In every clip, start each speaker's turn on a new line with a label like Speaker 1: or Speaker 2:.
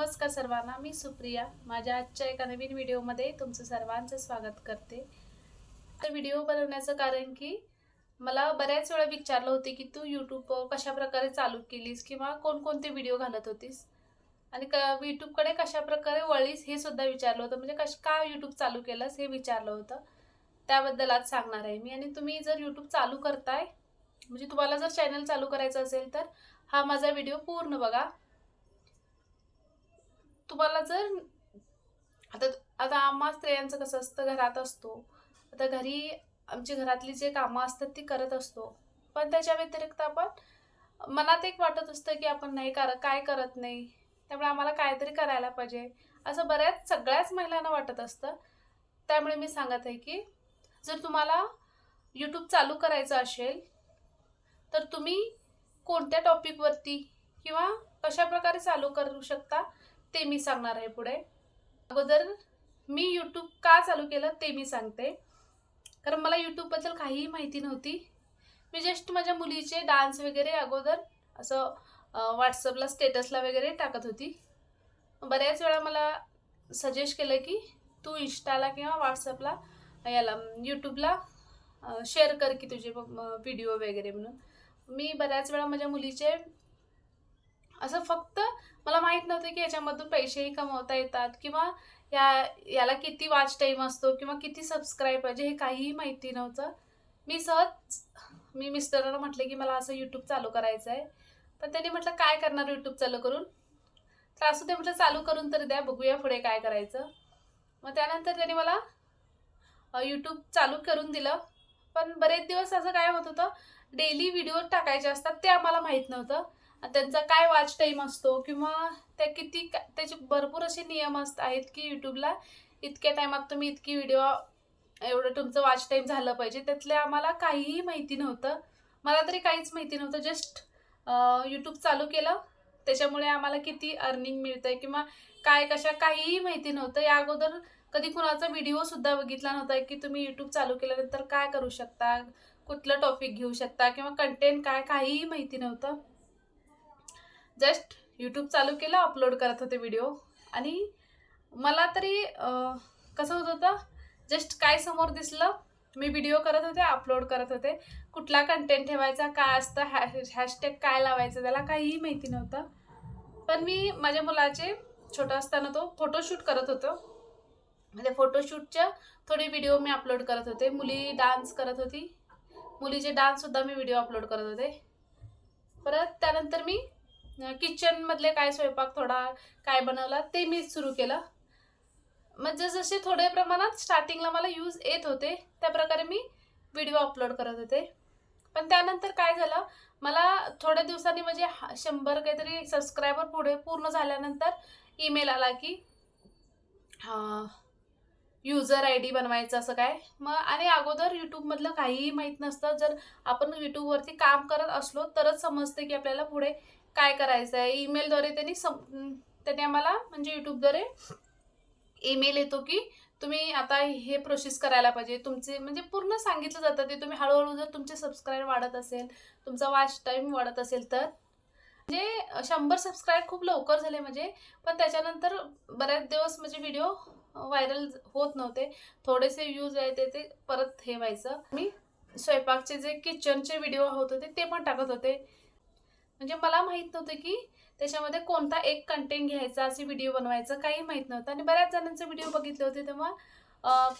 Speaker 1: नमस्कार सर्वांना मी सुप्रिया. माझ्या आजच्या एका नवीन व्हिडिओमध्ये तुमचं सर्वांचं स्वागत करते. तर व्हिडिओ बनवण्याचं कारण की मला बऱ्याच वेळा विचारलं होते की तू यूट्यूब कशा प्रकारे चालू केलीस किंवा कोणकोणते व्हिडिओ घालत होतीस? आणि क यूट्यूबकडे कशा प्रकारे वळलीस हे सुद्धा विचारलं होतं. म्हणजे कश का यूट्यूब चालू केलंस हे विचारलं होतं. त्याबद्दल आज सांगणार आहे मी. आणि तुम्ही जर यूट्यूब चालू करताय म्हणजे तुम्हाला जर चॅनल चालू करायचं असेल तर हा माझा व्हिडिओ पूर्ण बघा. तुम्हाला जर आता आता आम्हा स्त्रियांचं कसं असतं घरात असतो. आता घरी आमची घरातली जे कामं असतात ती करत असतो. पण त्याच्या व्यतिरिक्त आपण मनात एक वाटत असतं की आपण नाही कर काय करत नाही. त्यामुळे आम्हाला काहीतरी करायला पाहिजे. असं बऱ्याच सगळ्याच महिलांना वाटत असतं. त्यामुळे मी सांगत आहे की जर तुम्हाला यूट्यूब चालू करायचं असेल तर तुम्ही कोणत्या टॉपिकवरती किंवा कशा प्रकारे चालू करू शकता? ते मी सांगणार आहे पुढे. अगोदर मी यूट्यूब का चालू केलं ते मी सांगते. कारण मला यूट्यूबबद्दल काहीही माहिती नव्हती. मी जस्ट माझ्या मुलीचे डान्स वगैरे अगोदर असं व्हॉट्सअपला स्टेटसला वगैरे टाकत होती. बऱ्याच वेळा मला सजेस्ट केलं की तू इंस्टाला किंवा व्हॉट्सअपला याला यूट्यूबला शेअर कर की तुझे व्हिडिओ वगैरे म्हणून. मी बऱ्याच वेळा माझ्या मुलीचे असं फक्त माहीत नव्हतं की याच्यामधून पैसेही कमवता येतात किंवा या याला किती वॉच टाईम असतो किंवा किती सबस्क्राईब पाहिजे हे काहीही माहिती नव्हतं. मी सहज मी मिस्टरांना म्हटले की मला असं यूट्यूब चालू करायचं आहे पण त्यांनी म्हटलं काय करणार यूट्यूब चालू करून? तर असू ते म्हटलं चालू करून तर द्या बघूया पुढे काय करायचं. मग त्यानंतर त्यांनी मला यूट्यूब चालू करून दिलं. पण बरेच दिवस असं काय होत होतं डेली व्हिडिओ टाकायचे असतात ते आम्हाला माहीत नव्हतं. त्यांचा काय वॉच टाईम असतो किंवा त्या किती त्याचे भरपूर असे नियम असत आहेत की यूट्यूबला इतक्या टायमात तुम्ही इतकी व्हिडिओ एवढं तुमचं वॉच टाईम झालं पाहिजे. त्यातले आम्हाला काहीही माहिती नव्हतं. मला तरी काहीच माहिती नव्हतं. जस्ट यूट्यूब चालू केलं. त्याच्यामुळे आम्हाला किती अर्निंग मिळतंय किंवा काय कशा काहीही माहिती नव्हतं. या अगोदर कधी कुणाचा व्हिडिओसुद्धा बघितला नव्हता की तुम्ही यूट्यूब चालू केल्यानंतर काय करू शकता कुठलं टॉपिक घेऊ शकता किंवा कंटेंट काय काहीही माहिती नव्हतं. जस्ट यूट्यूब चालू केलं अपलोड करत होते व्हिडिओ आणि मला तरी कसं होत होतं जस्ट काय समोर दिसलं मी व्हिडिओ करत होते अपलोड करत होते. कुठला कंटेंट ठेवायचा काय असतं हॅ हॅशटॅग काय लावायचं त्याला काहीही माहिती नव्हतं. पण मी माझ्या मुलाचे छोटं असताना तो फोटोशूट करत होतो. म्हणजे फोटोशूटच्या थोडे व्हिडिओ मी अपलोड करत होते. मुली डान्स करत होती. मुलीचे डान्ससुद्धा मी व्हिडिओ अपलोड करत होते. परत त्यानंतर मी किचनमधले काय स्वयंपाक थोडा काय बनवला ते मी सुरू केलं. म्हणजे जसे थोड्या प्रमाणात स्टार्टिंगला मला यूज येत होते त्या प्रकारे मी व्हिडिओ अपलोड करत होते. पण त्यानंतर काय झालं मला थोड्या दिवसांनी म्हणजे शंभर काहीतरी सबस्क्रायबर पुढे पूर्ण झाल्यानंतर ईमेल आला की युजर आय डी बनवायचं असं काय. मग आणि अगोदर यूट्यूबमधलं काहीही माहीत नसतं. जर आपण यूट्यूबवरती काम करत असलो तरच समजते की आपल्याला पुढे काय करायचं आहे ईमेलद्वारे त्यांनी सम त्यांनी आम्हाला म्हणजे यूट्यूबद्वारे ईमेल येतो की तुम्ही आता हे प्रोसेस करायला पाहिजे. तुमचे म्हणजे पूर्ण सांगितलं जातं ते तुम्ही हळूहळू जर तुमचे सबस्क्राईब वाढत असेल तुमचा वॉच टाईम वाढत असेल तर. म्हणजे शंभर सबस्क्राईब खूप लवकर झाले म्हणजे पण त्याच्यानंतर बऱ्याच दिवस म्हणजे व्हिडिओ व्हायरल होत नव्हते. थोडेसे व्ह्यूज आहे ते ते परत हे व्हायचं. मी स्वयंपाकचे जे किचनचे व्हिडिओ होत होते ते पण टाकत होते. म्हणजे मला माहीत नव्हतं की त्याच्यामध्ये कोणता एक कंटेंट घ्यायचा असे व्हिडिओ बनवायचा काही माहीत नव्हतं. आणि बऱ्याच जणांचे व्हिडिओ बघितले होते तेव्हा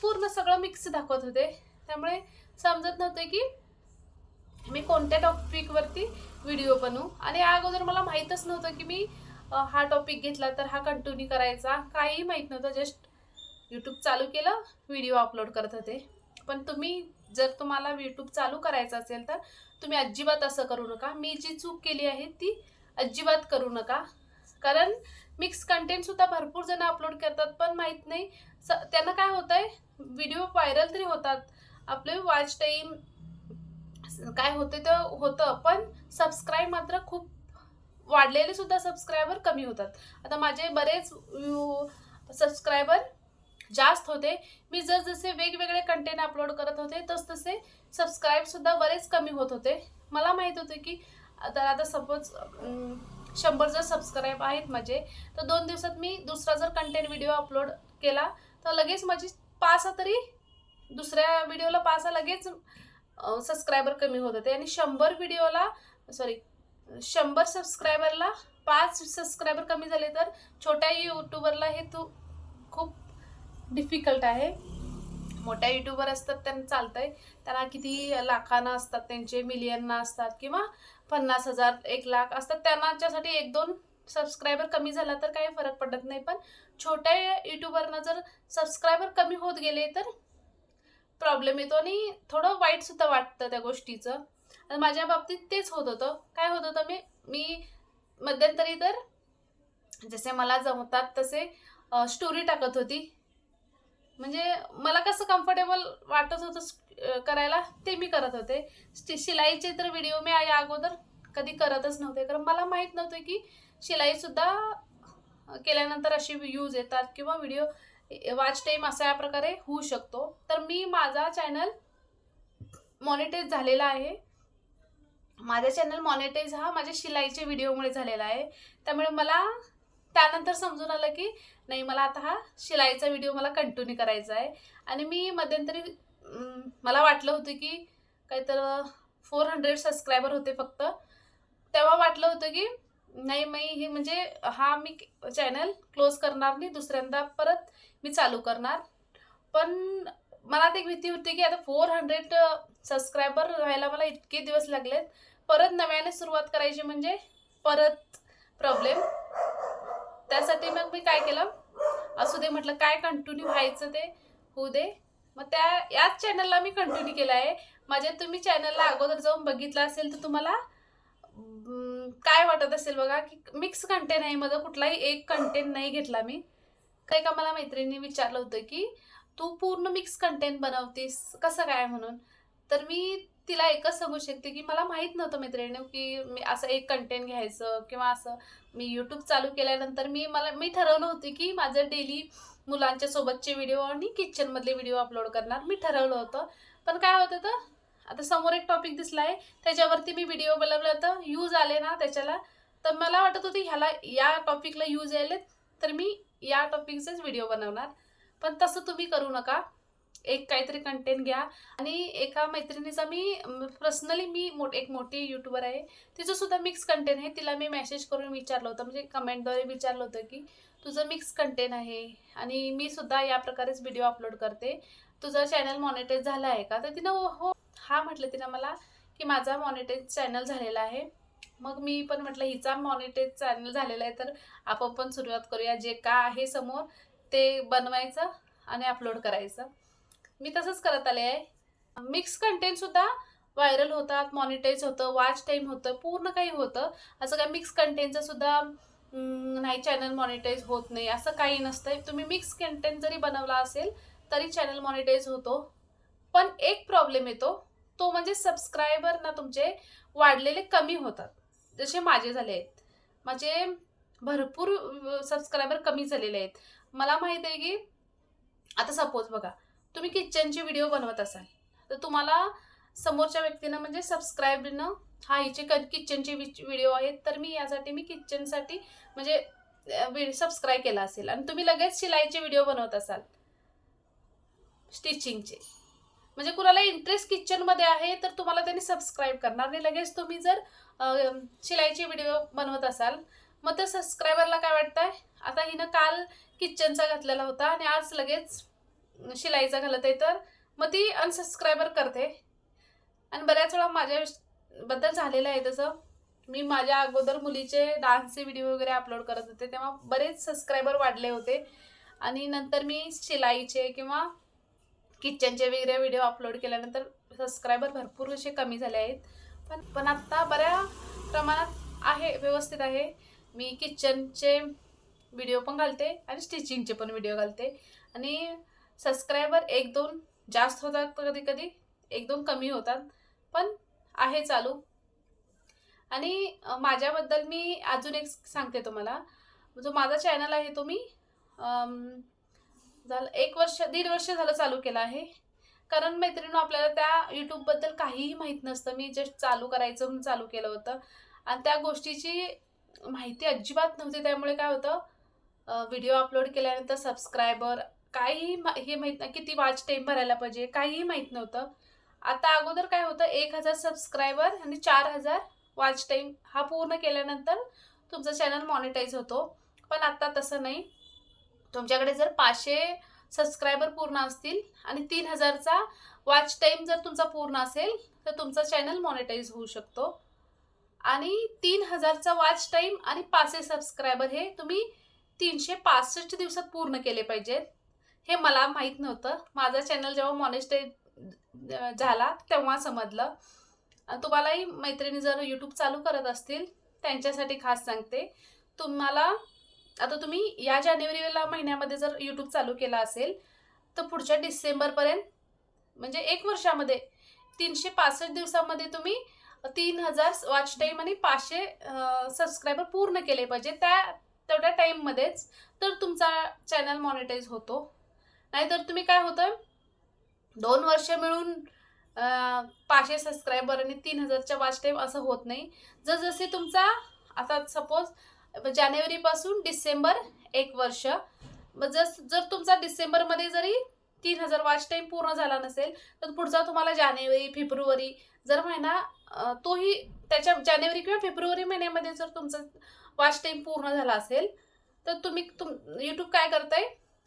Speaker 1: पूर्ण सगळं मिक्स दाखवत होते. त्यामुळे समजत नव्हते की मी कोणत्या टॉपिकवरती व्हिडिओ बनवू. आणि अगोदर मला माहीतच नव्हतं की मी हा टॉपिक घेतला तर हा कंटिन्यू करायचा. काही माहीत नव्हतं. जस्ट यूट्यूब चालू केलं व्हिडिओ अपलोड करत होते. पण तुम्ही जर तुम्हाला यूट्यूब चालू करायचं असेल तर तुम्ही अजिबात असं करू नका. मी जी चूक केली आहे ती अजिबात करू नका. कारण मिक्स कंटेंटसुद्धा भरपूर जण अपलोड करतात पण माहीत नाही स त्यांना काय होतं आहे व्हिडिओ व्हायरल तरी होतात. आपले वॉच टाईम काय होते तर होतं पण सबस्क्राईब मात्र खूप वाढलेले सुद्धा सबस्क्रायबर कमी होतात. आता माझे बरेच सबस्क्रायबर जास्त होते. मी जसजसे वेगवेगळे कंटेंट अपलोड करत होते तसतसे सबस्क्राईबसुद्धा बरेच कमी होत होते. मला माहीत होते की तर आता सपोज शंभर जर सबस्क्राईब आहेत माझे तर दोन दिवसात मी दुसरा जर कंटेंट व्हिडिओ अपलोड केला तर लगेच माझी पाच तरी दुसऱ्या व्हिडिओला पाच लगेच सबस्क्रायबर कमी होत होते. आणि शंभर व्हिडिओला सॉरी शंभर सबस्क्रायबरला पाच सबस्क्रायबर कमी झाले तर छोट्या यूट्यूबरला हे तू खूप डिफिकल्ट आहे. मोठ्या युट्यूबर असतात त्यांना चालतंय. त्यांना किती लाखानं असतात त्यांचे मिलियनना असतात किंवा पन्नास हजार एक लाख असतात. त्यांनाच्यासाठी एक दोन सबस्क्रायबर कमी झाला तर काही फरक पडत नाही. पण छोट्या युट्यूबरना जर सबस्क्रायबर कमी होत गेले तर प्रॉब्लेम येतो आणि थोडं वाईटसुद्धा वाटतं त्या गोष्टीचं. आणि माझ्या बाबतीत तेच होत होतं. काय होत होतं मी मी मध्यंतरी तर जसे मला जमतात तसे स्टोरी टाकत होती. म्हणजे मला कसं कम्फर्टेबल वाटत होतं करायला ते मी करत होते. शिलाईचे तर व्हिडिओ मी या अगोदर कधी करतच नव्हते. कारण मला माहीत नव्हतं की शिलाईसुद्धा केल्यानंतर असे व्ह्यूज येतात किंवा व्हिडिओ वॉच टाईम अशा प्रकारे होऊ शकतो. तर मी माझा चॅनल मॉनिटाईज झालेला आहे. माझा चॅनल मॉनिटाईज हा माझ्या शिलाईच्या व्हिडिओमुळे झालेला आहे. त्यामुळे मला त्यानंतर समजून आलं की नाही मला आता हा शिलाईचा व्हिडिओ मला कंटिन्यू करायचा आहे. आणि मी मध्यंतरी मला वाटलं होतं की काहीतर फोर हंड्रेड सबस्क्रायबर होते फक्त. तेव्हा वाटलं होतं की नाही मी हे म्हणजे हा मी चॅनल क्लोज करणार नाही दुसऱ्यांदा परत मी चालू करणार. पण मला एक भीती होती की आता फोर हंड्रेड सबस्क्रायबर व्हायला मला इतके दिवस लागलेत. परत नव्याने सुरुवात करायची म्हणजे परत प्रॉब्लेम त्यासाठी मग मी काय केलं? असू दे म्हटलं काय कंटिन्यू व्हायचं ते होऊ दे. मग त्या याच चॅनलला मी कंटिन्यू केलं आहे. माझ्या तुम्ही चॅनलला अगोदर जाऊन बघितलं असेल तर तुम्हाला काय वाटत असेल बघा की मिक्स कंटेंट आहे माझं कुठलाही एक कंटेंट नाही घेतला मी. काही का मला मैत्रिणी विचारलं होतं की तू पूर्ण मिक्स कंटेंट बनवतेस कसं काय म्हणून? तर मी तिला एकच सांगू शकते की मला माहीत नव्हतं मैत्रिणी की मी असं एक कंटेंट घ्यायचं किंवा असं मी यूट्यूब चालू केल्यानंतर मी मला मी ठरवलं होतं की माझं डेली मुलांच्या सोबतचे व्हिडिओ आणि किचनमधले व्हिडिओ अपलोड करणार. मी ठरवलं होतं. पण काय होतं तर आता समोर एक टॉपिक दिसला आहे त्याच्यावरती मी व्हिडिओ बनवला तर यूज आले ना त्याच्याला. तर मला वाटत होती ह्याला या टॉपिकला यूज यायलेत. तर मी या टॉपिकचेच व्हिडिओ बनवणार. पण तसं तुम्ही करू नका. एक काहीतरी कंटेंट घ्या. आणि एका मैत्रिणीचा मी पर्सनली मी मोठ एक मोठी यूट्यूबर आहे. तिचं सुद्धा मिक्स कंटेंट आहे. तिला मी मेसेज करून विचारलं होतं. म्हणजे कमेंटद्वारे विचारलं होतं की तुझं मिक्स कंटेंट आहे. आणि मी सुद्धा या प्रकारेच व्हिडिओ अपलोड करते. तुझं चॅनल मॉनिटाईज झालं आहे का? तर तिनं हो. हो हा म्हटलं तिनं मला की माझा मॉनिटाईज चॅनल झालेला आहे. मग मी पण म्हटलं हिचा मॉनिटाईज चॅनल झालेला आहे तर आपण पण सुरुवात करूया. जे का आहे समोर ते बनवायचं आणि अपलोड करायचं. मी तसंच करत आले आहे. मिक्स कंटेंटसुद्धा व्हायरल होतात मॉनिटाईज होतं वॉच टाईम होतं पूर्ण काही होतं. असं काय मिक्स कंटेंटचं सुद्धा नाही चॅनल मॉनिटाईज होत नाही असं काही नसतं तुम्ही मिक्स कंटेंट जरी बनवला असेल तरी चॅनल मॉनिटाईज होतो. पण एक प्रॉब्लेम येतो तो म्हणजे सबस्क्रायबर ना तुमचे वाढलेले कमी होतात. जसे माझे झाले आहेत. माझे भरपूर सबस्क्रायबर कमी झालेले आहेत. मला माहीत आहे की आता सपोज बघा तुम्ही किचनचे व्हिडिओ बनवत असाल तर तुम्हाला समोरच्या व्यक्तीनं म्हणजे सबस्क्राईबनं हा हिचे क किचनचे व्हिडिओ आहेत तर मी यासाठी मी किचनसाठी म्हणजे सबस्क्राईब केला असेल. आणि तुम्ही लगेच शिलाईचे व्हिडिओ बनवत असाल. स्टिचिंगचे म्हणजे कुणाला इंटरेस्ट किचनमध्ये आहे तर तुम्हाला त्यांनी सबस्क्राईब करणार. आणि लगेच तुम्ही जर शिलाईचे व्हिडिओ बनवत असाल मग त्या सबस्क्रायबरला काय वाटतंय? आता हिनं काल किचनचा घातलेला होता आणि आज लगेच शिलाईचा घालत आहे तर मग ती अनसबस्क्रायबर करते. आणि बऱ्याच वेळा माझ्या बद्दल झालेलं आहे तसं. मी माझ्या अगोदर मुलीचे डान्सचे व्हिडिओ वगैरे अपलोड करत होते तेव्हा बरेच सबस्क्रायबर वाढले होते. आणि नंतर मी शिलाईचे किंवा किचनचे वगैरे व्हिडिओ अपलोड केल्यानंतर सबस्क्रायबर भरपूर असे कमी झाले आहेत. पण पण आत्ता बऱ्या प्रमाणात आहे व्यवस्थित आहे. मी किचनचे व्हिडिओ पण घालते आणि स्टिचिंगचे पण व्हिडिओ घालते. आणि सबस्क्रायबर एक दोन जास्त होतात कधी कधी एक दोन कमी होतात पण आहे चालू. आणि माझ्याबद्दल मी अजून एक सांगते तुम्हाला. जो माझा चॅनल आहे तो मी झालं एक वर्ष दीड वर्ष झालं चालू केला आहे. कारण मैत्रिणी आपल्याला त्या यूट्यूबबद्दल काहीही माहीत नसतं. मी जस्ट चालू करायचं म्हणून चालू केलं होतं. आणि त्या गोष्टीची माहिती अजिबात नव्हती. त्यामुळे काय होतं व्हिडिओ अपलोड केल्यानंतर सबस्क्रायबर काहीही हे माहीत नाही किती वॉच टाईम भरायला पाहिजे काहीही माहीत नव्हतं. आता अगोदर काय होतं एक हजार सबस्क्रायबर आणि चार हजार वॉच टाईम हा पूर्ण केल्यानंतर तुमचा चॅनल मॉनिटाईज होतो. पण आता तसं नाही. तुमच्याकडे जर पाचशे सबस्क्रायबर पूर्ण असतील आणि तीन हजारचा वॉच टाईम जर तुमचा पूर्ण असेल तर तुमचा चॅनल मॉनिटाईज होऊ शकतो. आणि तीन हजारचा वॉच टाईम आणि पाचशे सबस्क्रायबर हे तुम्ही तीनशे पासष्ट दिवसात पूर्ण केले पाहिजेत. हे मला माहीत नव्हतं. माझा चॅनल जेव्हा मॉनिटाईज झाला तेव्हा समजलं. तुम्हालाही मैत्रिणी जर यूट्यूब चालू करत असतील त्यांच्यासाठी खास सांगते. तुम्हाला आता तुम्ही या जानेवारीला महिन्यामध्ये जर यूट्यूब चालू केला असेल तर पुढच्या डिसेंबरपर्यंत म्हणजे एक वर्षामध्ये तीनशे पासष्ट दिवसामध्ये तुम्ही तीन हजार वॉच टाईम आणि पाचशे सबस्क्रायबर पूर्ण केले पाहिजे. त्या तेवढ्या टाईममध्येच तर तुमचा चॅनल मॉनिटाईज होतो. नाहीतर तुम्ही काय होतं? दोन वर्ष मिळून पाचशे सबस्क्रायबर आणि तीन हजारच्या वॉच टाईम असं होत नाही. जसजसे तुमचा आता सपोज जानेवारीपासून डिसेंबर एक वर्ष मग जस जर तुमचा डिसेंबरमध्ये जरी तीन हजार वॉच टाईम पूर्ण झाला नसेल तर पुढचा तुम्हाला जानेवारी फेब्रुवारी जर महिना तोही त्याच्या जानेवारी किंवा फेब्रुवारी महिन्यामध्ये जर तुमचा वॉच टाईम पूर्ण झाला असेल तर तुम्ही तुम यूट्यूब काय करताय?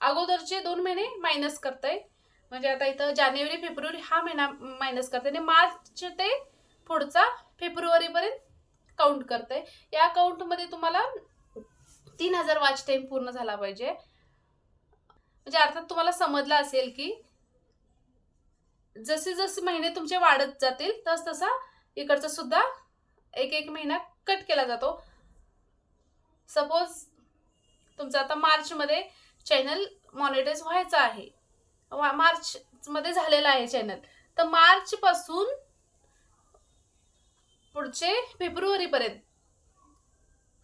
Speaker 1: अगोदरचे दोन महिने मायनस करताय. म्हणजे आता इथं जानेवारी फेब्रुवारी हा महिना मायनस करते आणि मार्च ते पुढचा फेब्रुवारीपर्यंत काउंट करते या काउंटमध्ये तुम्हाला तीन हजार वॉच टाईम पूर्ण झाला पाहिजे. म्हणजे अर्थात तुम्हाला समजलं असेल की जसे जसे महिने तुमचे वाढत जातील तस तसा इकडचा सुद्धा एक एक महिना कट केला जातो. सपोज तुमचा आता मार्चमध्ये चॅनल मॉनिटाईज व्हायचं आहे. वा- मार्चमध्ये झालेला आहे चॅनल तर मार्चपासून पुढचे फेब्रुवारीपर्यंत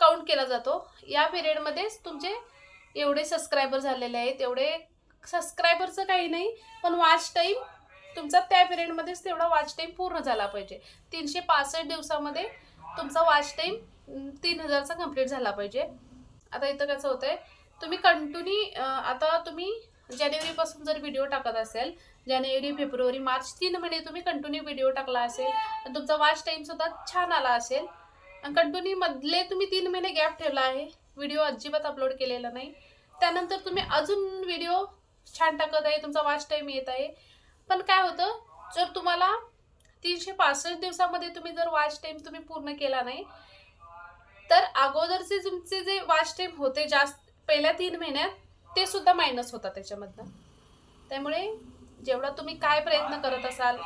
Speaker 1: काउंट केला जातो. या पिरियडमध्येच तुमचे एवढे सबस्क्रायबर झालेले आहेत एवढे सबस्क्रायबरचं काही नाही पण वॉच टाईम तुमचा त्या पिरियडमध्येच तेवढा वॉच टाईम पूर्ण झाला पाहिजे. तीनशे पासष्ट दिवसामध्ये तुमचा वॉच टाईम तीन हजारचा कंप्लीट झाला पाहिजे. आता इथं कसं होतंय तुम्ही कंटिन्यू आता तुम्ही जानेवारीपासून जर व्हिडिओ टाकत असेल जानेवारी फेब्रुवारी मार्च तीन महिने तुम्ही कंटिन्यू व्हिडिओ टाकला असेल आणि तुमचा वॉच टाईम सुद्धा छान आला असेल आणि कंटिन्यू मधले तुम्ही तीन महिने गॅप ठेवला आहे व्हिडिओ अजिबात अपलोड केलेला नाही. त्यानंतर तुम्ही अजून व्हिडिओ छान टाकत आहे तुमचा वॉच टाईम येत आहे. पण काय होतं जर तुम्हाला तीनशे पासष्ट दिवसामध्ये तुम्ही जर वॉच टाईम तुम्ही पूर्ण केला नाही तर अगोदरचे तुमचे जे वॉच टाईम होते जास्त पहिल्या तीन महिन्यात ते सुद्धा मायनस होतात त्याच्यामधनं. त्यामुळे जेवढा तुम्ही काय प्रयत्न करत असाल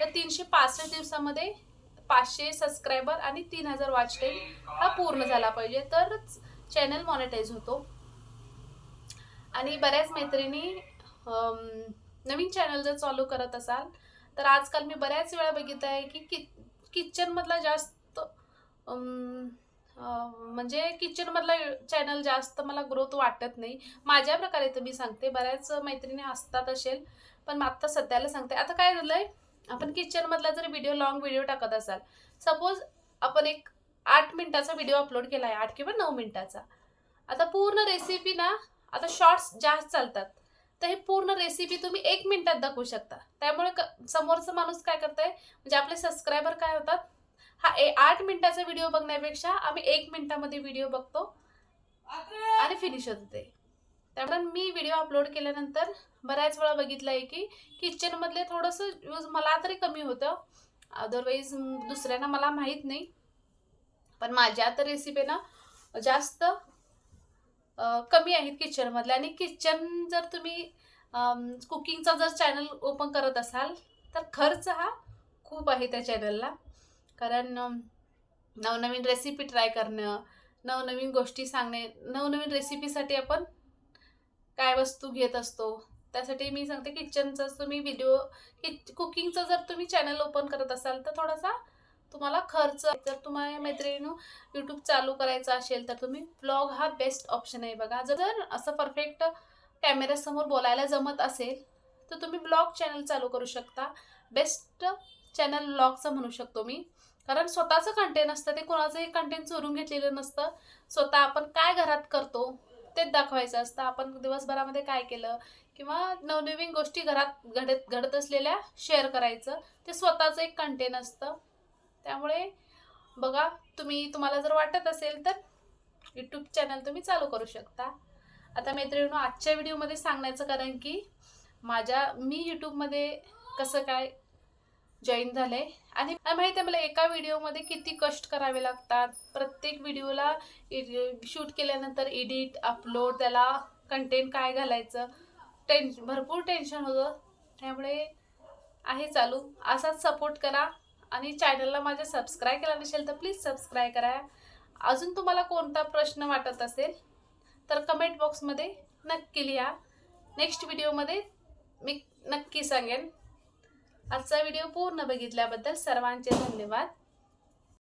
Speaker 1: तर तीनशे पासष्ट दिवसामध्ये पाचशे सबस्क्रायबर आणि तीन हजार वॉच टाईम हा पूर्ण झाला पाहिजे. तरच चॅनल मॉनिटाईज होतो. आणि बऱ्याच मैत्रिणी नवीन चॅनल जर चालू करत असाल तर आजकाल मी बऱ्याच वेळा बघितलं आहे की कि किचनमधला जास्त म्हणजे किचनमधला चॅनल जास्त मला ग्रोथ वाटत नाही. माझ्या प्रकारे तर मी सांगते बऱ्याच मैत्रिणी असतात असेल पण मग आत्ता सध्याला सांगते. आता काय झालंय आपण किचनमधला जर व्हिडिओ लॉंग व्हिडिओ टाकत असाल सपोज आपण एक आठ मिनिटाचा व्हिडिओ अपलोड केला आहे आठ किंवा नऊ मिनिटाचा. आता पूर्ण रेसिपी ना आता शॉर्ट्स जास्त चालतात. तर हे पूर्ण रेसिपी तुम्ही एक मिनिटात दाखवू शकता. त्यामुळे क- समोरचा माणूस काय करतंय म्हणजे आपले सबस्क्रायबर काय होतात हा ए आठ मिनिटाचा व्हिडिओ बघण्यापेक्षा आम्ही एक मिनिटामध्ये व्हिडिओ बघतो. आणि फिनिश होते त्यामुळे मी व्हिडिओ अपलोड केल्यानंतर बऱ्याच वेळा बघितलं आहे की किचनमधले थोडंसं यूज मला तरी कमी होतं. अदरवाईज दुसऱ्यांना मला माहीत नाही. पण माझ्या तर रेसिपी ना जास्त कमी आहेत किचनमधल्या आणि किचन जर तुम्ही कुकिंगचा जर चॅनल ओपन करत असाल तर खर्च हा खूप आहे त्या चॅनलला कारण नवनवीन रेसिपी ट्राय करणं नवनवीन गोष्टी सांगणे नवनवीन रेसिपीसाठी आपण काय वस्तू घेत असतो त्यासाठी मी सांगते किचनचा तुम्ही व्हिडिओ किच कुकिंगचं जर तुम्ही चॅनल ओपन करत असाल तर थोडासा तुम्हाला खर्च जर तुम्हाला मैत्रिणीनं यूट्यूब चालू करायचा असेल तर तुम्ही ब्लॉग हा बेस्ट ऑप्शन आहे बघा. जर असं परफेक्ट कॅमेऱ्यासमोर बोलायला जमत असेल तर तुम्ही ब्लॉग चॅनल चालू करू शकता. बेस्ट चॅनल ब्लॉगचं म्हणू शकतो मी. कारण स्वतःचं कंटेंट असतं ते कोणाचंही कंटेंट चोरून घेतलेलं नसतं. स्वतः आपण काय घरात करतो तेच दाखवायचं असतं. आपण दिवसभरामध्ये काय केलं किंवा नवनवीन गोष्टी घरात घडत घडत असलेल्या शेअर करायचं ते स्वतःचं एक कंटेंट असतं. त्यामुळे बघा तुम्ही तुम्हाला जर वाटत असेल तर यूट्यूब चॅनल तुम्ही चालू करू शकता. आता मैत्रिणींनो आजच्या व्हिडिओमध्ये सांगण्याचं कारण की माझ्या मी यूट्यूबमध्ये कसं काय जॉईन झाले. आणि माहिती आहे मला एका व्हिडिओमध्ये किती कष्ट करावे लागतात. प्रत्येक व्हिडिओला शूट केल्यानंतर एडिट अपलोड त्याला कंटेंट काय घालायचं? टेन्श भरपूर टेन्शन होतं. त्यामुळे आहे चालू. असाच सपोर्ट करा. आणि चॅनलला माझ्या सबस्क्राईब केला नसेल तर प्लीज सबस्क्राईब करा. अजून तुम्हाला कोणता प्रश्न वाटत असेल तर कमेंट बॉक्समध्ये नक्की लिहा. नेक्स्ट व्हिडिओमध्ये मी नक्की सांगेन. आजचा व्हिडिओ पूर्ण बघितल्याबद्दल सर्वांचे धन्यवाद.